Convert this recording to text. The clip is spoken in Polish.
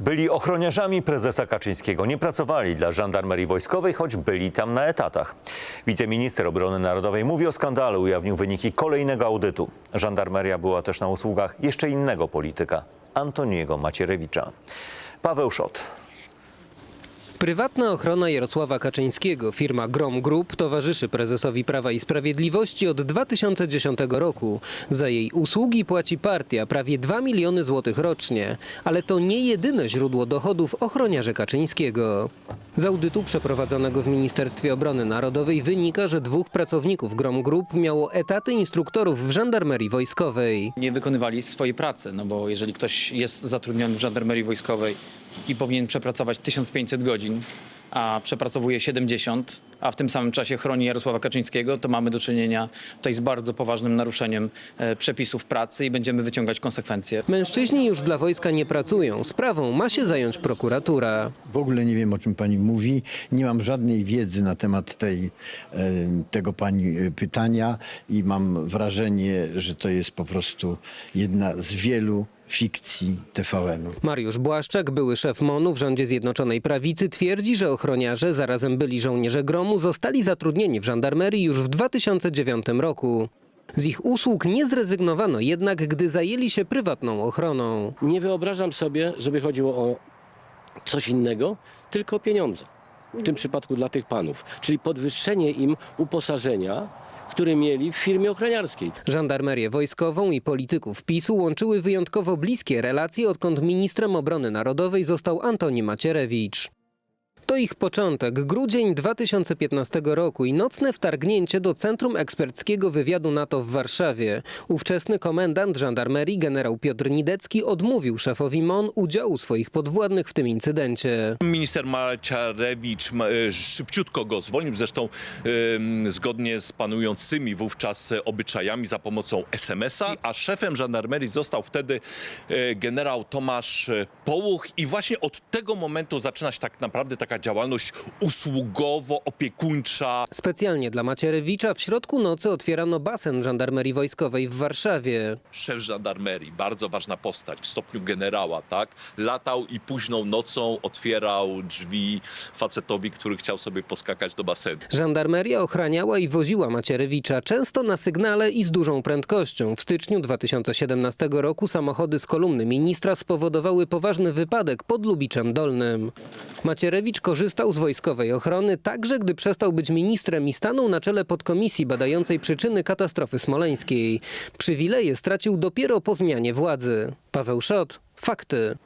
Byli ochroniarzami prezesa Kaczyńskiego. Nie pracowali dla żandarmerii wojskowej, choć byli tam na etatach. Wiceminister obrony narodowej mówi o skandalu, ujawnił wyniki kolejnego audytu. Żandarmeria była też na usługach jeszcze innego polityka, Antoniego Macierewicza. Paweł Szot. Prywatna ochrona Jarosława Kaczyńskiego, firma Grom Group, towarzyszy prezesowi Prawa i Sprawiedliwości od 2010 roku. Za jej usługi płaci partia prawie 2 miliony złotych rocznie, ale to nie jedyne źródło dochodów ochroniarza Kaczyńskiego. Z audytu przeprowadzonego w Ministerstwie Obrony Narodowej wynika, że dwóch pracowników Grom Group miało etaty instruktorów w żandarmerii wojskowej. nie wykonywali swojej pracy, no bo jeżeli ktoś jest zatrudniony w żandarmerii wojskowej i powinien przepracować 1500 godzin, a przepracowuje 70, a w tym samym czasie chroni Jarosława Kaczyńskiego, to mamy do czynienia tutaj z bardzo poważnym naruszeniem e, przepisów pracy i będziemy wyciągać konsekwencje. Mężczyźni już dla wojska nie pracują. Sprawą ma się zająć prokuratura. W ogóle nie wiem, o czym pani mówi. Nie mam żadnej wiedzy na temat tej, e, tego pani e, pytania i mam wrażenie, że to jest po prostu jedna z wielu fikcji TVN-u. Mariusz Błaszczak, były szef MONU w rządzie Zjednoczonej Prawicy, twierdzi, że ochroniarze, zarazem byli żołnierze gromu, zostali zatrudnieni w żandarmerii już w 2009 roku. Z ich usług nie zrezygnowano jednak, gdy zajęli się prywatną ochroną. Nie wyobrażam sobie, żeby chodziło o coś innego, tylko o pieniądze. W tym przypadku dla tych panów. Czyli podwyższenie im uposażenia, które mieli w firmie ochroniarskiej. Żandarmerię wojskową i polityków PiSu łączyły wyjątkowo bliskie relacje, odkąd ministrem obrony narodowej został Antoni Macierewicz. To ich początek, grudzień 2015 roku i nocne wtargnięcie do Centrum Eksperckiego Wywiadu NATO w Warszawie. Ówczesny komendant żandarmerii generał Piotr Nidecki odmówił szefowi MON udziału swoich podwładnych w tym incydencie. Minister Macierewicz ma- e, szybciutko go zwolnił, zresztą zgodnie z panującymi wówczas obyczajami za pomocą SMS-a, a szefem żandarmerii został wtedy e, generał Tomasz e, Połuch i właśnie od tego momentu zaczyna się tak naprawdę taka działalność usługowo-opiekuńcza. Specjalnie dla Macierewicza w środku nocy otwierano basen żandarmerii wojskowej w Warszawie. Szef żandarmerii, bardzo ważna postać w stopniu generała, tak? Latał i późną nocą otwierał drzwi facetowi, który chciał sobie poskakać do basenu. Żandarmeria ochraniała i woziła Macierewicza, często na sygnale i z dużą prędkością. W styczniu 2017 roku samochody z kolumny ministra spowodowały poważny wypadek pod Lubiczem Dolnym. Macierewicz korzystał z wojskowej ochrony także gdy przestał być ministrem i stanął na czele podkomisji badającej przyczyny katastrofy smoleńskiej. Przywileje stracił dopiero po zmianie władzy. Paweł Szot, fakty.